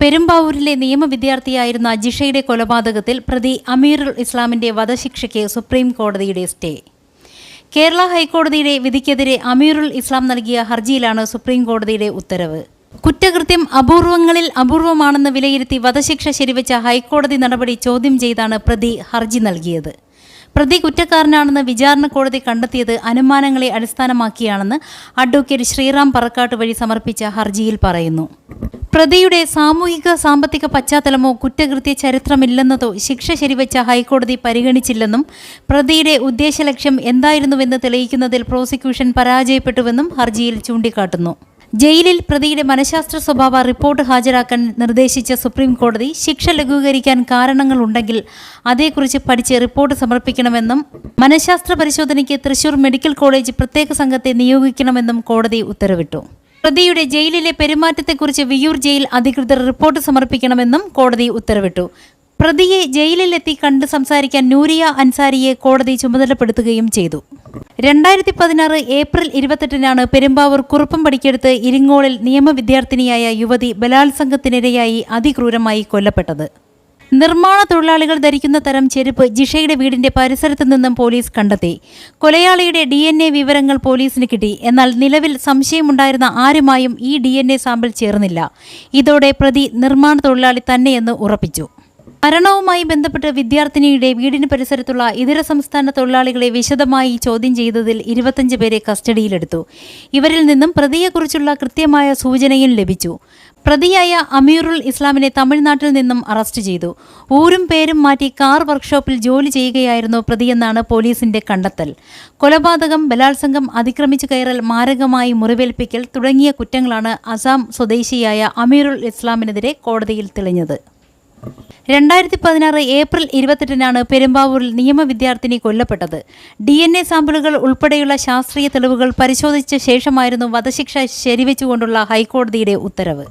പെരുമ്പാവൂരിലെ നിയമ വിദ്യാർത്ഥിയായിരുന്ന ജിഷയുടെ കൊലപാതകത്തിൽ പ്രതി അമീറുൽ ഇസ്ലാമിന്റെ വധശിക്ഷയ്ക്ക് സുപ്രീം കോടതിയുടെ സ്റ്റേ. കേരള ഹൈക്കോടതിയുടെ വിധിക്കെതിരെ അമീറുൽ ഇസ്ലാം നൽകിയ ഹർജിയിലാണ് സുപ്രീം കോടതിയുടെ ഉത്തരവ്. കുറ്റകൃത്യം അപൂർവങ്ങളിൽ അപൂർവമാണെന്ന് വിലയിരുത്തി വധശിക്ഷ ശരിവെച്ച ഹൈക്കോടതി നടപടി ചോദ്യം ചെയ്താണ് പ്രതി ഹർജി നൽകിയത്. പ്രതി കുറ്റക്കാരനാണെന്ന് വിചാരണ കോടതി കണ്ടെത്തിയത് അനുമാനങ്ങളെ അടിസ്ഥാനമാക്കിയാണെന്ന് അഡ്വക്കേറ്റ് ശ്രീറാം പറക്കാട്ട് വഴി സമർപ്പിച്ച ഹർജിയിൽ പറയുന്നു. പ്രതിയുടെ സാമൂഹിക സാമ്പത്തിക പശ്ചാത്തലമോ കുറ്റകൃത്യ ചരിത്രമില്ലെന്നതോ ശിക്ഷ ശരിവെച്ച ഹൈക്കോടതി പരിഗണിച്ചില്ലെന്നും പ്രതിയുടെ ഉദ്ദേശലക്ഷ്യം എന്തായിരുന്നുവെന്ന് തെളിയിക്കുന്നതിൽ പ്രോസിക്യൂഷൻ പരാജയപ്പെട്ടുവെന്നും ഹർജിയിൽ ചൂണ്ടിക്കാട്ടുന്നു. ജയിലിൽ പ്രതിയുടെ മനഃശാസ്ത്ര സ്വഭാവ റിപ്പോർട്ട് ഹാജരാക്കാൻ നിർദ്ദേശിച്ച സുപ്രീം കോടതി ശിക്ഷ ലഘൂകരിക്കാൻ കാരണങ്ങളുണ്ടെങ്കിൽ അതേക്കുറിച്ച് പഠിച്ച് റിപ്പോർട്ട് സമർപ്പിക്കണമെന്നും മനഃശാസ്ത്ര പരിശോധനയ്ക്ക് തൃശൂർ മെഡിക്കൽ കോളേജ് പ്രത്യേക സംഘത്തെ നിയോഗിക്കണമെന്നും കോടതി ഉത്തരവിട്ടു. പ്രതിയുടെ ജയിലിലെ പെരുമാറ്റത്തെക്കുറിച്ച് വിയൂർ ജയിൽ അധികൃതർ റിപ്പോർട്ട് സമർപ്പിക്കണമെന്നും കോടതി ഉത്തരവിട്ടു. പ്രതിയെ ജയിലിലെത്തി കണ്ട് സംസാരിക്കാൻ നൂരിയ അൻസാരിയെ കോടതി ചുമതലപ്പെടുത്തുകയും ചെയ്തു. രണ്ടായിരത്തി പതിനാറ് ഏപ്രിൽ ഇരുപത്തെട്ടിനാണ് പെരുമ്പാവൂർ കുറുപ്പം പടിക്കെടുത്ത് ഇരിങ്ങോളിൽ നിയമവിദ്യാർത്ഥിനിയായ യുവതി ബലാത്സംഗത്തിനിരയായി അതിക്രൂരമായി കൊല്ലപ്പെട്ടത്. നിർമ്മാണ തൊഴിലാളികൾ ധരിക്കുന്ന തരം ചെരുപ്പ് ജിഷയുടെ വീടിന്റെ പരിസരത്ത് നിന്നും പോലീസ് കണ്ടെത്തി. കൊലയാളിയുടെ ഡി എൻ എ വിവരങ്ങൾ പോലീസിന് കിട്ടി. എന്നാൽ നിലവിൽ സംശയമുണ്ടായിരുന്ന ആരുമായും ഈ ഡി എൻ എ സാമ്പിൾ ചേർന്നില്ല. ഇതോടെ പ്രതി നിർമ്മാണ തൊഴിലാളി തന്നെയെന്ന് ഉറപ്പിച്ചു. മരണവുമായി ബന്ധപ്പെട്ട് വിദ്യാർത്ഥിനിയുടെ വീടിന് പരിസരത്തുള്ള ഇതര സംസ്ഥാന തൊഴിലാളികളെ വിശദമായി ചോദ്യം ചെയ്തതിൽ ഇരുപത്തഞ്ച് പേരെ കസ്റ്റഡിയിലെടുത്തു. ഇവരിൽ നിന്നും പ്രതിയെക്കുറിച്ചുള്ള കൃത്യമായ സൂചനയും ലഭിച്ചു. പ്രതിയായ അമീറുൽ ഇസ്ലാമിനെ തമിഴ്നാട്ടിൽ നിന്നും അറസ്റ്റ് ചെയ്തു. ഊരും പേരും മാറ്റി കാർ വർക്ക്ഷോപ്പിൽ ജോലി ചെയ്യുകയായിരുന്നു പ്രതിയെന്നാണ് പോലീസിന്റെ കണ്ടെത്തൽ. കൊലപാതകം ബലാത്സംഗം അതിക്രമിച്ചു കയറൽ മാരകമായി മുറിവേൽപ്പിക്കൽ തുടങ്ങിയ കുറ്റങ്ങളാണ് അസാം സ്വദേശിയായ അമീറുൽ ഇസ്ലാമിനെതിരെ കോടതിയിൽ തെളിഞ്ഞത്. രണ്ടായിരത്തി പതിനാറ് ഏപ്രിൽ ഇരുപത്തെട്ടിനാണ് പെരുമ്പാവൂരിൽ നിയമ വിദ്യാർത്ഥിനി കൊല്ലപ്പെട്ടത്. ഡി എൻ എ സാമ്പിളുകൾ ഉൾപ്പെടെയുള്ള ശാസ്ത്രീയ തെളിവുകൾ പരിശോധിച്ച ശേഷമായിരുന്നു വധശിക്ഷ ശരിവെച്ചുകൊണ്ടുള്ള ഹൈക്കോടതിയുടെ ഉത്തരവ്.